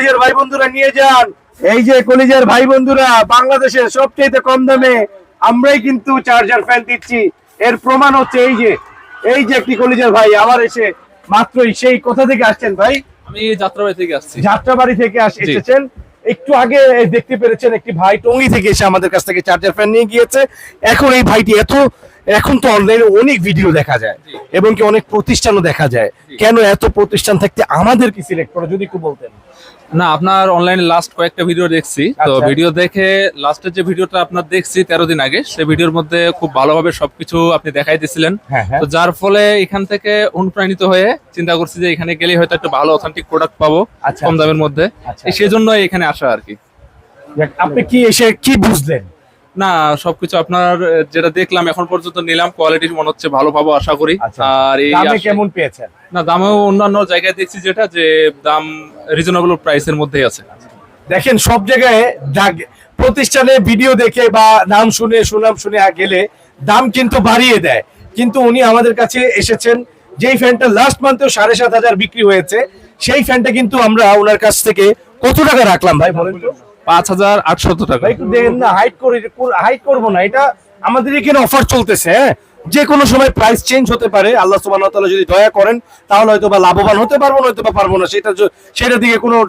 কলেজের ভাই বন্ধুরা নিয়ে যান। এই যে কলেজের ভাই বন্ধুরা বাংলাদেশের সবচেয়ে কম দামে আমরাই কিন্তু চার্জার ফ্যান দিচ্ছি। এর প্রমাণ হচ্ছে এই যে এই যে একটি কলেজের ভাই আবার এসে মাত্রই সেই কোথা থেকে আসছেন ভাই? আমি যাত্রাবাড়ি থেকে আসছি। যাত্রাবাড়ি থেকে এসেছেন। একটু আগে দেখতে পেরেছেন একটি ভাই টঙ্গি থেকে এসে আমাদের কাছ থেকে চার্জার ফ্যান নিয়ে গিয়েছে। এখন এই ভাইটি এত এখন তো অনলাইনে অনেক ভিডিও দেখা যায় এবং কি অনেক প্রতিষ্ঠানও দেখা যায়। কেন এত প্রতিষ্ঠান থাকতে আমাদের কি সিলেক্ট করে? যদি একটু বলতেন। না আপনার অনলাইনে লাস্ট কয়েকটা ভিডিও দেখছি। তো আচ্ছা। ভিডিও দেখে লাস্টের যে ভিডিওটা আপনার দেখছি তেরো দিন আগে সেই ভিডিওর মধ্যে খুব ভালোভাবে সবকিছু আপনি দেখাই দিয়েছিলেন। হ্যাঁ হ্যাঁ। তো যার ফলে এখান থেকে অনুপ্রাণিত হয়ে চিন্তা করছি যে এখানে গেলে হয়তো একটা ভালো অথেন্টিক প্রোডাক্ট পাবো আচ্ছা। কম দামের মধ্যে। আচ্ছা। সেজন্য এখানে আসা আর কি। আপনি কি এসে কি বুঝলেন? না সবকিছু আপনার যেটা দেখলাম এখন পর্যন্ত নিলাম কোয়ালিটি মনে হচ্ছে ভালো পাবো আশা করি। আচ্ছা। আর এই কেমন পেয়েছেন? না দামেও অন্যান্য জায়গায় দেখছি যেটা যে দাম রিজনেবল প্রাইসের মধ্যেই আছে। দেখেন সব জায়গায় প্রতিষ্ঠানে ভিডিও দেখে বা নাম শুনে সুনাম শুনে গেলে দাম কিন্তু বাড়িয়ে দেয়। কিন্তু উনি আমাদের কাছে এসেছেন যেই ফ্যানটা লাস্ট মান্থেও সাড়ে সাত হাজার বিক্রি হয়েছে সেই ফ্যানটা কিন্তু আমরা ওনার কাছ থেকে কত টাকা রাখলাম ভাই বলেন তো? পাঁচ হাজার টাকা। আমাদের এখানে অফার চলতেছে হ্যাঁ? যে কোনো সময় প্রাইস চেঞ্জ হতে পারে, আল্লাহ তাআলা যদি দয়া করেন, তাহলে হয়তো বা লাভবান হতে পারব না হয়তো বা পারব না। সেটা সেটার দিকে কোনো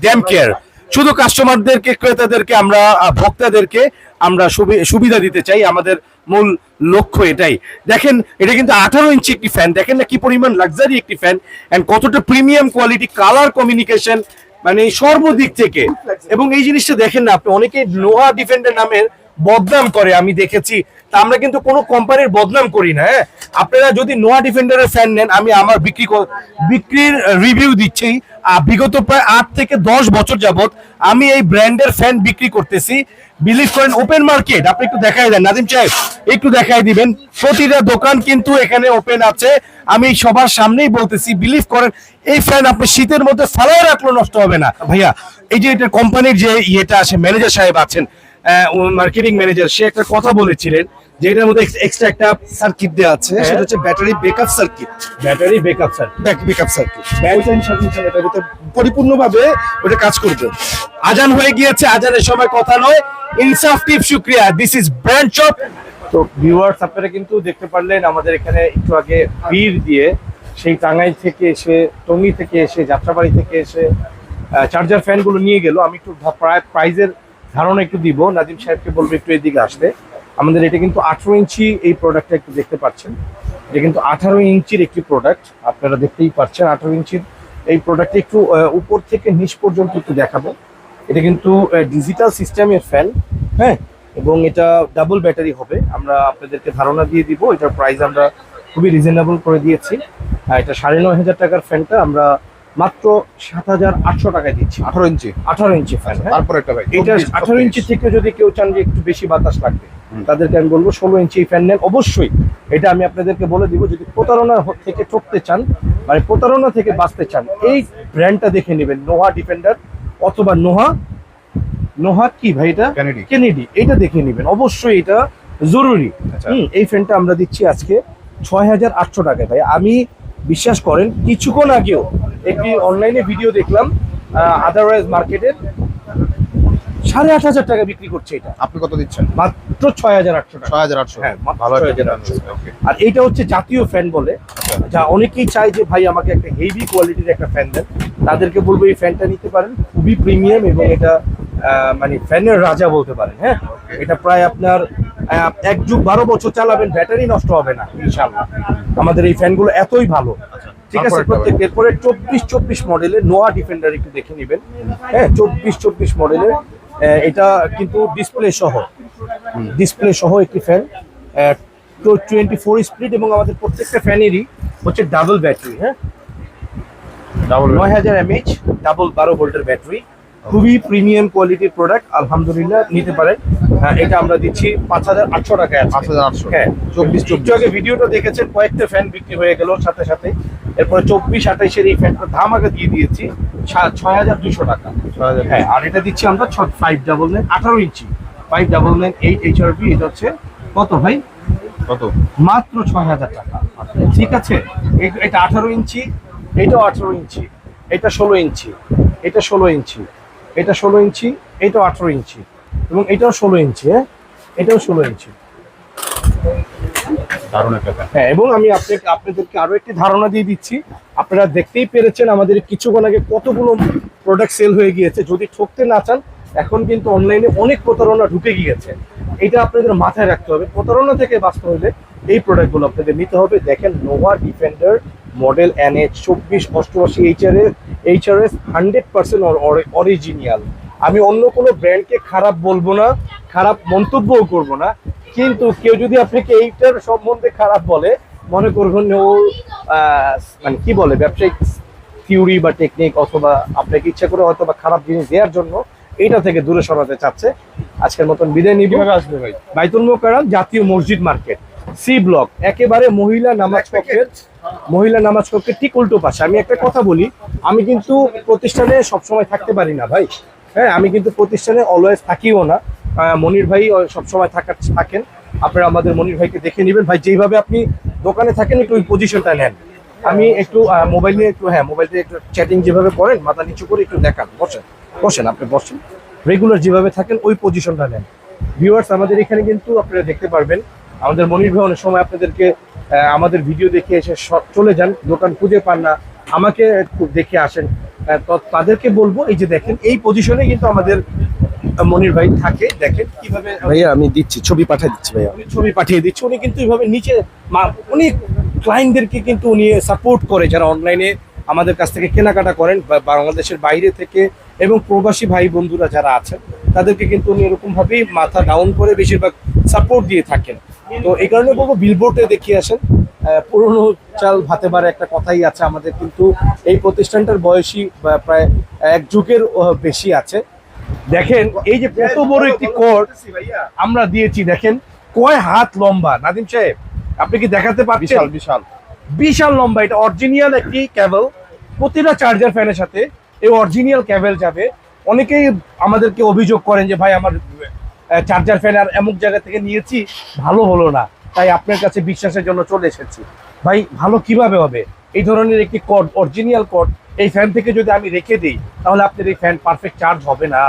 ড্যাম কেয়ার শুধু কাস্টমারদেরকে ক্রেতাদেরকে আমরা ভোক্তাদেরকে আমরা সুবি- সুবিধা দিতে চাই। আমাদের মূল লক্ষ্য এটাই। দেখেন, এটা কিন্তু আঠারো ইঞ্চি একটি ফ্যান দেখেন না কি পরিমাণ লাক্সারি একটি ফ্যান এন্ড কতটা প্রিমিয়াম কোয়ালিটি কালার কমিউনিকেশন মানে সর্বদিক থেকে। এবং এই জিনিসটা দেখেন না আপনি অনেকে নোহা ডিফেন্ডার নামের বদনাম করে আমি দেখেছি তা আমরা কিন্তু কোনো কোম্পানির বদনাম করি না হ্যাঁ? আপনারা যদি নোয়া ডিফেন্ডারের ফ্যান নেন, আমি আমার বিক্রি বিক্রির রিভিউ দিচ্ছি। বিগত প্রায় আট থেকে দশ বছর যাবত আমি এই ব্র্যান্ডের ফ্যান বিক্রি করতেছি। বিলিভ করেন ওপেন মার্কেট আপনি একটু দেখাই দেন। নাদিম সাহেব, একটু দেখাই দিবেন। প্রতিটা দোকান কিন্তু এখানে ওপেন আছে। আমি সবার সামনেই বলতেছি বিলিভ করেন, এই ফ্যান আপনি শীতের মধ্যে ফালায় রাখলেও নষ্ট হবে না। ভাইয়া, এই যে এটা কোম্পানির যে ইয়েটা আছে ম্যানেজার সাহেব আছেন মার্কেটিং ম্যানেজার সে একটা কথা বলেছিলেন যে এটার মধ্যে এক্সট্রা একটা সার্কিট দেওয়া আছে সেটা হচ্ছে battery backup circuit battery backup sir backup circuit সাথে সাথে এটার ভিতরে পরিপূর্ণভাবে ওটা কাজ করবে। আজান হয়ে গিয়েছে আজানের সময় কথা নয়। ইনসাফ টিপ শুক্রিয়া। দিস ইজ ব্র্যান্ড শপ তো ভিউয়ার্স আপনারা কিন্তু দেখতে পারলেন আমাদের এখানে একটু আগে ভিড় দিয়ে সেই টাঙ্গাইল থেকে এসে টঙ্গি থেকে এসে যাত্রাবাড়ি থেকে এসে চার্জার ফ্যানগুলো নিয়ে গেল। আমি একটু প্রায় প্রাইজের ধারণা একটু দিব, নাজিম সাহেবকে বলব একটু এদিকে আসতে। আমাদের এটা কিন্তু আঠারো ইঞ্চি এই প্রোডাক্টটা একটু দেখতে পাচ্ছেন। এটা কিন্তু আঠারো ইঞ্চির একটি প্রোডাক্ট আপনারা দেখতেই পাচ্ছেন আঠারো ইঞ্চির এই প্রোডাক্টটা একটু উপর থেকে নিচ পর্যন্ত একটু দেখাবো। এটা কিন্তু ডিজিটাল সিস্টেমের ফ্যান হ্যাঁ? এবং এটা ডাবল ব্যাটারি হবে। আমরা আপনাদেরকে ধারণা দিয়ে দিব, এটার প্রাইস আমরা খুবই রিজনেবল করে দিয়েছি। এটা সাড়ে নয় হাজার টাকার ফ্যানটা আমরা মাত্র সাত হাজার আটশো টাকায় দিচ্ছি। আঠারো ইঞ্চি। আঠারো ইঞ্চি ফ্যান তারপর একটা ভাই এটা 24, আঠারো ইঞ্চি থেকে যদি কেউ চান যে একটু বেশি বাতাস লাগবে তাদেরকে আমি বলব ষোলো ইঞ্চি ফ্যান নেন। অবশ্যই এটা আমি আপনাদেরকে বলে দিব যদি প্রতারণা থেকে ঠকতে চান মানে প্রতারণা থেকে বাঁচতে চান এই ব্র্যান্ডটা দেখে নেবেন নোহা ডিফেন্ডার অথবা নোহা নোহা কি ভাই এটা। কেনেডি এটা দেখে নেবেন। অবশ্যই এটা জরুরি। আচ্ছা। এই ফ্যানটা আমরা দিচ্ছি আজকে ছয় হাজার আটশো টাকায় ভাই। আমি বিশ্বাস করেন কিছুক্ষণ আগেও একটি অনলাইনে ভিডিও দেখলাম আদারওয়াইজ মার্কেটের সাড়ে আট হাজার টাকা বিক্রি করছে এটা। আপনি কত দিচ্ছেন? মাত্র ছয় হাজার আটশো ছয় হাজার আটশো। হ্যাঁ, মাত্র ভালো একটা 6,800 ফ্যান ওকে আর এইটা হচ্ছে জাতীয় ফ্যান বলে যা অনেকেই চায় যে ভাই আমাকে একটা হেভি কোয়ালিটির একটা ফ্যান দেন। তাদেরকে বলব এই ফ্যানটা নিতে পারেন। খুবই প্রিমিয়াম এবং এটা মানে ফ্যানের রাজা বলতে পারেন। হ্যাঁ এটা প্রায় আপনার এক যুগ বারো বছর চালাবেন ব্যাটারি নষ্ট হবে না ইনশাল্লাহ আমাদের এই ফ্যানগুলো এতই ভালো। ঠিক আছে প্রত্যেক এরপরে চব্বিশ চব্বিশ মডেলের নোয়া ডিফেন্ডার একটু দেখে নেবেন। হ্যাঁ চব্বিশ চব্বিশ মডেলের এটা কিন্তু ডিসপ্লে সহ। ডিসপ্লে সহ একটি ফ্যান টোয়েন্টি ফোর স্পিড এবং আমাদের প্রত্যেকটা ফ্যানেরই হচ্ছে ডাবল ব্যাটারি হ্যাঁ? ডাবল নয় হাজার এমএইচ ডাবল বারো ভোল্টের ব্যাটারি খুবই প্রিমিয়াম কোয়ালিটির প্রোডাক্ট আলহামদুলিল্লাহ নিতে পারেন। হ্যাঁ, এটা আমরা দিচ্ছি পাঁচ হাজার আটশো টাকায় আছে। পাঁচ হাজার আটশো। হ্যাঁ চব্বিশ চব্বিশ আগে ভিডিওটা দেখেছেন কয়েকটা ফ্যান বিক্রি হয়ে গেল সাথে সাথে। এরপরে চব্বিশ আঠাইশের এই ফ্যানটা ধামাকা দিয়ে দিয়েছি ছয় হাজার দুশো টাকা। হ্যাঁ আর এটা দিচ্ছি আমরা ফাইভ ডাবল নাইন আঠারো inch. Five double nine eight H R HRP এটা হচ্ছে কত ভাই? কত? মাত্র ছয় হাজার টাকা। ঠিক আছে? এটা আঠারো ইঞ্চি এটাও আঠারো ইঞ্চি এটা ষোলো ইঞ্চি এটা ষোলো ইঞ্চি এটা ষোলো ইঞ্চি এটাও আঠারো ইঞ্চি এবং এটাও ষোলো ইঞ্চি হ্যাঁ? এটাও ষোলো ইঞ্চি। হ্যাঁ এবং আমি আপনাকে, আপনাদেরকে আরও একটি ধারণা দিয়ে দিচ্ছি। আপনারা দেখতেই পেরেছেন আমাদের কিছুক্ষণ আগে কতগুলো প্রোডাক্ট সেল হয়ে গিয়েছে। যদি ঠকতে না চান, এখন কিন্তু অনলাইনে অনেক প্রতারণা ঢুকে গিয়েছে। এটা আপনাদের মাথায় রাখতে হবে। প্রতারণা থেকে বাঁচতে হলে এই প্রোডাক্টগুলো আপনাদের নিতে হবে। দেখেন Nova defender model N H চব্বিশ, অষ্টআশি HR S hundred percent original আমি অন্য কোনো ব্র্যান্ডকে খারাপ বলব না খারাপ মন্তব্যও করব না। কিন্তু কেউ যদি আপনাকে এইটার সম্বন্ধে খারাপ বলে মনে করবেন ও আহ, মানে কি বলে ব্যবসায়িক থিওরি বা টেকনিক অথবা আপনাকে ইচ্ছা করে হয়তো বা খারাপ জিনিস দেওয়ার জন্য এইটা থেকে দূরে সরাতে চাচ্ছে। আজকের মতন বিদায় নিব। আসবে ভাই? বাইতুল মোকাররম জাতীয় মসজিদ মার্কেট সি ব্লক একেবারে মহিলা নামাজ কক্ষের মহিলা নামাজ কক্ষের ঠিক উল্টো পাশে। আমি একটা কথা বলি আমি কিন্তু প্রতিষ্ঠানে সবসময় থাকতে পারি না ভাই। হ্যাঁ আমি কিন্তু প্রতিষ্ঠানে অলওয়েজ থাকিও না। মনির ভাই সবসময় থাকার, থাকেন। আপনারা আমাদের মনির ভাইকে দেখে নেবেন। ভাই, যেইভাবে আপনি দোকানে থাকেন, একটু ওই পজিশনটা নেন। আমি একটু মোবাইল নিয়ে একটু হ্যাঁ মোবাইল একটু চ্যাটিং যেভাবে করেন, মাথা নিচু করে একটু দেখান। বসেন বসেন, আপনি বসেন। রেগুলার যেভাবে থাকেন, ওই পজিশনটা নেন। ভিউয়ার্স আমাদের এখানে কিন্তু আপনারা দেখতে পারবেন। আমাদের মনির ভাই অনেক সময় আপনাদেরকে আমাদের ভিডিও দেখে এসে চলে যান। দোকান খুঁজে পান না। আমাকে দেখে আসেন। তাদেরকে বলব এই যে দেখেন এই পজিশনে কিন্তু আমাদের মনির ভাই থাকে। দেখেন কীভাবে ভাইয়া আমি দিচ্ছি ছবি পাঠিয়ে দিচ্ছি ভাইয়া। উনি ছবি পাঠিয়ে দিচ্ছি। উনি কিন্তু এইভাবে নিচে উনি ক্লায়েন্টদেরকে কিন্তু উনি সাপোর্ট করে যারা অনলাইনে আমাদের কাছ থেকে কেনাকাটা করেন বা বাংলাদেশের বাইরে থেকে এবং প্রবাসী ভাই বন্ধুরা যারা আছেন তাদেরকে কিন্তু উনি এরকম ভাবেই মাথা ডাউন করে বেশিরভাগ সাপোর্ট দিয়ে থাকেন। তো এই কারণে বলব বিলবোর্ডে দেখিয়ে আসেন। পুরনো চাল ভাতে বারে একটা কথাই আছে আমাদের কিন্তু এই প্রতিষ্ঠানটার বয়সী প্রায় এক যুগের বেশি আছে। দেখেন এই যে কত বড় একটি কোর্ট আমরা দিয়েছি দেখেন কয় হাত লম্বা নাদিম সাহেব আপনি কি দেখাতে পারছেন বিশাল বিশাল। বিশাল লম্বা এটা অরিজিনাল একটি ক্যাবেল প্রতিটা চার্জার ফ্যানের সাথে এই অরিজিনাল ক্যাবেল যাবে। অনেকেই আমাদেরকে অভিযোগ করেন যে ভাই আমার চার্জার ফ্যান আর এমন জায়গা থেকে নিয়েছি ভালো হলো না। তাই আপনার কাছে বিশ্বাসের জন্য চলে এসেছি। ভাই, ভালো কীভাবে হবে? এই ধরনের একটি কট অরিজিনাল কট এই ফ্যান থেকে যদি আমি রেখে দিই, তাহলে আপনার এই ফ্যান পারফেক্ট চার্জ হবে না।